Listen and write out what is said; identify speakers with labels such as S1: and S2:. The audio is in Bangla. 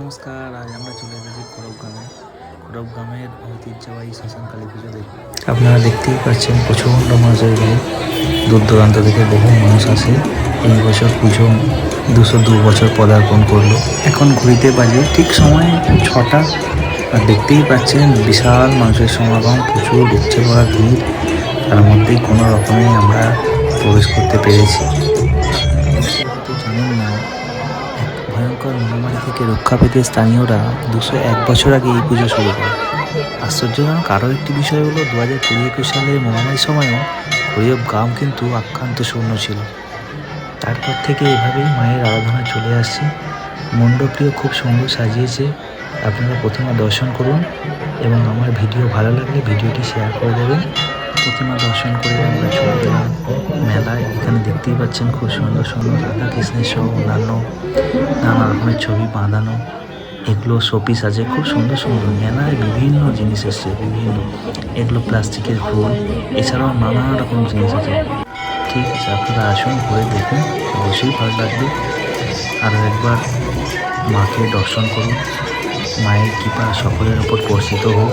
S1: নমস্কার, আজ আমরা চলে এসেছি খড়ব গ্রামে। খড়ব গ্রামের ঐতিহ্যবাহী শ্মশান কালী পুজো দেখতে আপনারা দেখতেই পাচ্ছেন প্রচণ্ড মানুষের ভিড় দূর দূরান্ত থেকে বহু মানুষ আসে। এই বছর পুজো দুশো দু বছর পদার্পণ করল। এখন ঘুরিতে বাজে ঠিক সময় ছটা। আর দেখতেই পাচ্ছেন বিশাল মানুষের সমাগম, প্রচুর উপচে পড়া ভিড় তার মধ্যেই কোনো রকমে আমরা প্রবেশ করতে পেরেছি। ভয়ঙ্কর মহামারী থেকে রক্ষা পেতে স্থানীয়রা দুশো এক বছর আগে এই পুজো শুরু করে। আশ্চর্যজনক আরও একটি বিষয় হলো দু হাজার কুড়ি একুশ সালের মহামারীর সময়ও হরিয়ব গ্রাম কিন্তু আক্রান্ত শূন্য ছিল। তারপর থেকে এভাবেই মায়ের আরাধনা চলে আসছে। মণ্ডপটিও খুব সুন্দর সাজিয়েছে। আপনারা প্রতিমা দর্শন করুন এবং আমার ভিডিও ভালো লাগলে ভিডিওটি শেয়ার করে দেবেন। প্রতিমা দর্শন করে আমরা চলে দেখতেই পাচ্ছেন খুব সুন্দর সুন্দর রাধা কৃষ্ণের সহ অন্যান্য নানা রকমের ছবি বাঁধানো। এগুলো শোপিস আছে, খুব সুন্দর সুন্দর মেলায় বিভিন্ন জিনিস এসছে, বিভিন্ন। এগুলো প্লাস্টিকের ফুল, এছাড়াও নানা রকম জিনিস আছে। ঠিক আছে, আপনারা আসুন, ঘুরে দেখুন, অবশ্যই ভালো লাগবে। আরও একবার মাকে দর্শন করুন, মায়ের কৃপা সকলের ওপর বর্ষিত হোক।